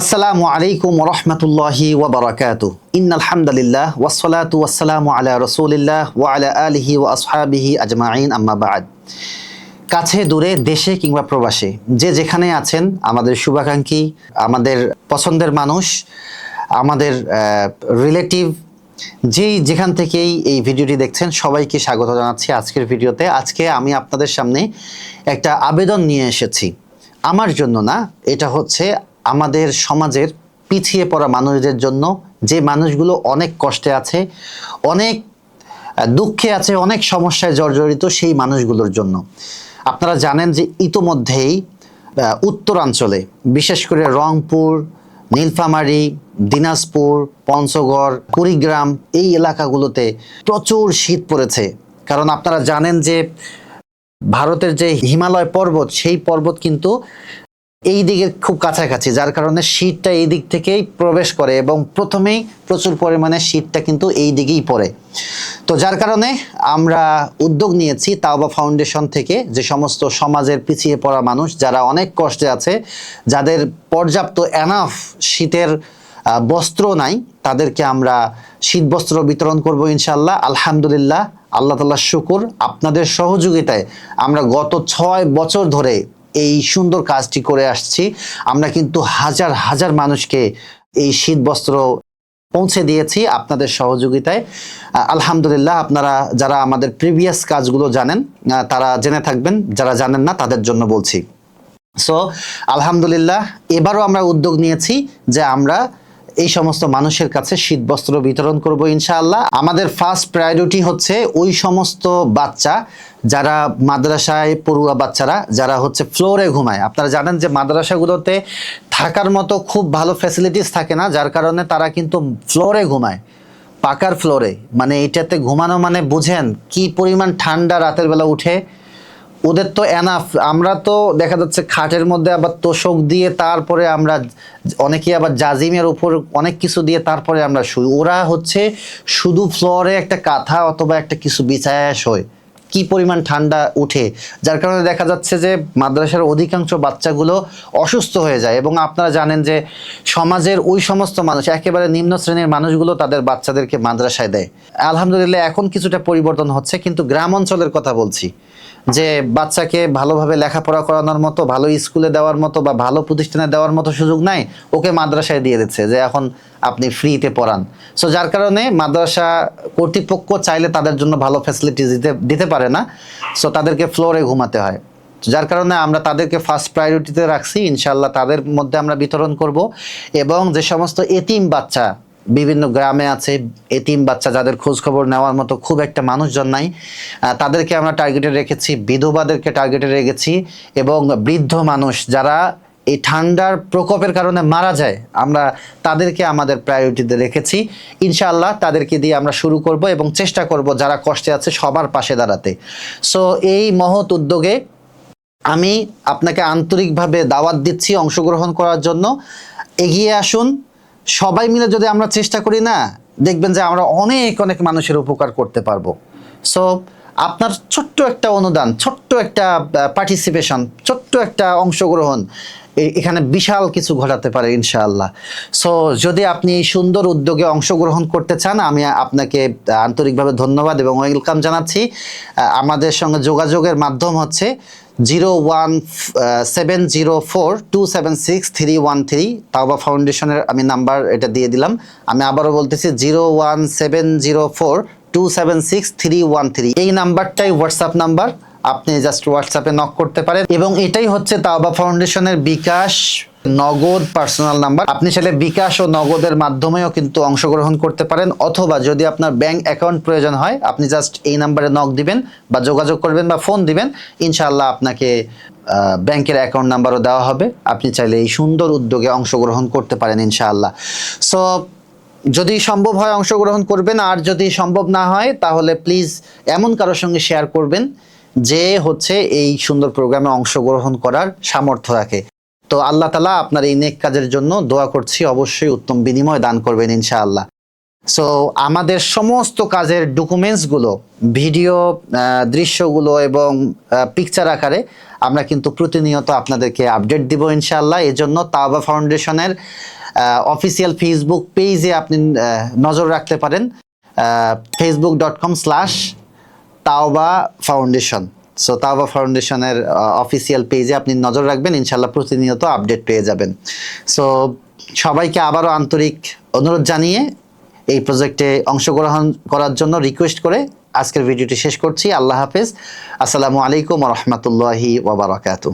আসসালামু আলাইকুম রহমতুল্লাহি ওবরাকাতু। ইন্নাল হামদুলিল্লাহ ওয়াসসালাতু ওয়াসসালামু আলা রাসূলিল্লাহ ওয়া আলা আলিহি ওয়া আসহাবিহি আজমাইন, আম্মা বাদ। কাছে, দূরে, দেশে কিংবা প্রবাসে, যে যেখানে আছেন, আমাদের শুভাকাঙ্ক্ষী, আমাদের পছন্দের মানুষ, আমাদের রিলেটিভ যেই যেখান থেকেই এই ভিডিওটি দেখছেন, সবাইকে স্বাগত জানাচ্ছি আজকের ভিডিওতে। আজকে আমি আপনাদের সামনে একটা আবেদন নিয়ে এসেছি। আমার জন্য না, এটা হচ্ছে আমাদের সমাজের পিছিয়ে পড়া মানুষদের জন্য যে মানুষগুলো অনেক কষ্টে আছে, অনেক দুঃখে আছে, অনেক সমস্যায় জর্জরিত সেই মানুষগুলোর জন্য। আপনারা জানেন যে ইতোমধ্যেই উত্তরাঞ্চলে, বিশেষ করে রংপুর, নীলফামারী, দিনাজপুর, পঞ্চগড়, কুড়িগ্রাম এই এলাকাগুলোতে প্রচুর শীত পড়েছে। কারণ আপনারা জানেন যে ভারতের যে হিমালয় পর্বত, সেই পর্বত কিন্তু এই দিকে খুব কাছাকাছি, যার কারণে শীতটা এই দিক থেকেই প্রবেশ করে এবং প্রথমেই প্রচুর পরিমাণে শীতটা কিন্তু এই দিকেই পড়ে। তো যার কারণে আমরা উদ্যোগ নিয়েছি তাওবা ফাউন্ডেশন থেকে যে সমস্ত সমাজের পিছিয়ে পড়া মানুষ, যারা অনেক কষ্টে আছে, যাদের পর্যাপ্ত এনাফ শীতের বস্ত্র নাই, তাদেরকে আমরা শীত বস্ত্র বিতরণ করব ইনশাল্লাহ আলহামদুলিল্লাহ, আল্লাহ তাল্লাহ শুকুর। আপনাদের সহযোগিতায় আমরা গত ছয় বছর ধরে এই সুন্দর কাজটি করে আসছি। আমরা কিন্তু হাজার হাজার মানুষকে এই শীত বস্ত্র পৌঁছে দিয়েছি আপনাদের সহযোগিতায়। আলহামদুলিল্লাহ আপনারা যারা আমাদের প্রিভিয়াস কাজগুলো জানেন তারা জেনে থাকবেন, যারা জানেন না তাদের জন্য বলছি। সো, আলহামদুলিল্লাহ, এবারও আমরা উদ্যোগ নিয়েছি যে আমরা এই সমস্ত মানুষের কাছে শীত বস্ত্র বিতরণ করব ইনশাআল্লাহ। আমাদের ফার্স্ট প্রায়োরিটি হচ্ছে ওই সমস্ত বাচ্চা যারা মাদ্রাসায় পড়ুয়া বাচ্চারা, যারা হচ্ছে ফ্লোরে ঘুমায়। আপনারা জানেন যে মাদ্রাসাগুলোতে থাকার মতো খুব ভালো ফ্যাসিলিটিস থাকে না, যার কারণে তারা কিন্তু ফ্লোরে ঘুমায়, পাকার ফ্লোরে মানে এটাতে ঘুমানো মানে বুঝেন কি পরিমাণ ঠান্ডা রাতের বেলা উঠে ওদের তো এনাফ আমরা তো দেখা যাচ্ছে খাটের মধ্যে আবার তোষক দিয়ে তারপরে আমরা অনেকে আবার জাজিমের উপর অনেক কিছু দিয়ে তারপরে আমরা শুই। ওরা হচ্ছে শুধু ফ্লোরে একটা কাঁথা অথবা একটা কিছু বিছায়া শোয়। কি পরিমাণ ঠান্ডা উঠে? যার কারণে দেখা যাচ্ছে যে মাদ্রাসার অধিকাংশ বাচ্চাগুলো অসুস্থ হয়ে যায় এবং আপনারা জানেন যে সমাজের ওই সমস্ত মানুষ, একেবারে নিম্ন শ্রেণির মানুষগুলো তাদের বাচ্চাদেরকে মাদ্রাসায় দেয়। আলহামদুলিল্লাহ এখন কিছুটা পরিবর্তন হচ্ছে, কিন্তু গ্রাম অঞ্চলের কথা বলছি। যে বাচ্চাকে ভালোভাবে লেখাপড়া করানোর মতো, ভালো স্কুলে দেওয়ার মতো বা ভালো প্রতিষ্ঠানে দেওয়ার মতো সুযোগ নাই, ওকে মাদ্রাসায় দিয়ে দিচ্ছে। যে এখন আপনি ফ্রিতে পড়ান। সো যার কারণে মাদ্রাসা কর্তৃপক্ষ চাইলে তাদের জন্য ভালো ফ্যাসিলিটিস দিতে দিতে পারে না। সো তাদেরকে ফ্লোরে ঘুমাতে হয়। যার কারণে আমরা তাদেরকে ফার্স্ট প্রায়োরিটিতে রাখছি। ইনশাল্লাহ তাদের মধ্যে আমরা বিতরণ করব এবং যে সমস্ত এতিম বাচ্চা, বিভিন্ন গ্রামে আছে, এতিম বাচ্চা যাদের খোঁজ খবর নেওয়ার মতো খুব একটা মানুষজন নাই তাদেরকে আমরা টার্গেটে রেখেছি। বিধবাদেরকে টার্গেটে রেখেছি এবং বৃদ্ধ মানুষ যারা এই ঠান্ডার প্রকোপের কারণে মারা যায়, আমরা তাদেরকে আমাদের প্রায়োরিটিতে রেখেছি। ইনশাআল্লাহ তাদেরকে দিয়ে আমরা শুরু করব এবং চেষ্টা করব যারা কষ্টে আছে সবার পাশে দাঁড়াতে। সো এই মহৎ উদ্যোগে আমি আপনাকে আন্তরিকভাবে দাওয়াত দিচ্ছি অংশগ্রহণ করার জন্য। এগিয়ে আসুন। সবাই মিলে যদি আমরা চেষ্টা করি না, দেখবেন যে আমরা অনেক অনেক মানুষের উপকার করতে পারব। সো আপনার ছোট্ট একটা অনুদান, ছোট্ট একটা পার্টিসিপেশন ছোট্ট একটা অংশগ্রহণ এখানে বিশাল কিছু ঘটাতে পারে, ইনশাআল্লাহ। সো যদি আপনি এই সুন্দর উদ্যোগে অংশগ্রহণ করতে চান, আমি আপনাকে আন্তরিকভাবে ধন্যবাদ এবং ওয়েলকাম জানাচ্ছি। আমাদের সঙ্গে যোগাযোগের মাধ্যম হচ্ছে zero one seven zero four two seven six three one three. Tawba ফাউন্ডেশনের আমি নাম্বার এটা দিয়ে দিলাম। আমি আবারও বলতেছি zero one seven zero four two seven six three one three. এই নাম্বারটাই হোয়াটসঅ্যাপ নাম্বার। আপনি জাস্ট হোয়াটসঅ্যাপে নক করতে পারেন। এবং এটাই হচ্ছে তাওবা ফাউন্ডেশনের বিকাশ নগদ পার্সোনাল নাম্বার আপনি চাইলে বিকাশ ও নগদের মাধ্যমেও কিন্তু অংশগ্রহণ করতে পারেন। অথবা যদি আপনার ব্যাংক অ্যাকাউন্ট প্রয়োজন হয়, আপনি জাস্ট এই নাম্বারে নক দিবেন বা যোগাযোগ করবেন বা ফোন দিবেন। ইনশাআল্লাহ আপনাকে ব্যাংকের অ্যাকাউন্ট নাম্বারও দেওয়া হবে। আপনি চাইলে এই সুন্দর উদ্যোগে অংশগ্রহণ করতে পারেন ইনশাআল্লাহ। সো যদি সম্ভব হয় অংশগ্রহণ করবেন, আর যদি সম্ভব না হয়, তাহলে প্লিজ এমন কারোর সঙ্গে শেয়ার করবেন। যে হচ্ছে এই সুন্দর প্রোগ্রামে অংশগ্রহণ করার সামর্থ্য রাখে। তো আল্লাহ তালা আপনার এই নেক কাজের জন্য দোয়া করছি, অবশ্যই উত্তম বিনিময় দান করবেন ইনশাআল্লাহ। সো আমাদের সমস্ত কাজের ডকুমেন্টসগুলো ভিডিও দৃশ্যগুলো এবং পিকচার আকারে আমরা কিন্তু প্রতিনিয়ত আপনাদেরকে আপডেট দিব ইনশাআল্লাহ। এই জন্য তাওবা ফাউন্ডেশনের অফিসিয়াল ফেসবুক পেজে আপনি নজর রাখতে পারেন। Facebook dot com slash Tawba foundation. So Tawba ফাউন্ডেশনের অফিসিয়াল পেজে আপনি নজর রাখবেন ইনশাল্লাহ প্রতিনিয়ত আপডেট পেয়ে যাবেন। সো সবাইকে আবারও আন্তরিক অনুরোধ জানিয়ে এই প্রজেক্টে অংশগ্রহণ করার জন্য রিকোয়েস্ট করে আজকের ভিডিওটি শেষ করছি। আল্লাহ হাফেজ। আসসালামু আলাইকুম রহমতুল্লাহি ওবরাকাতু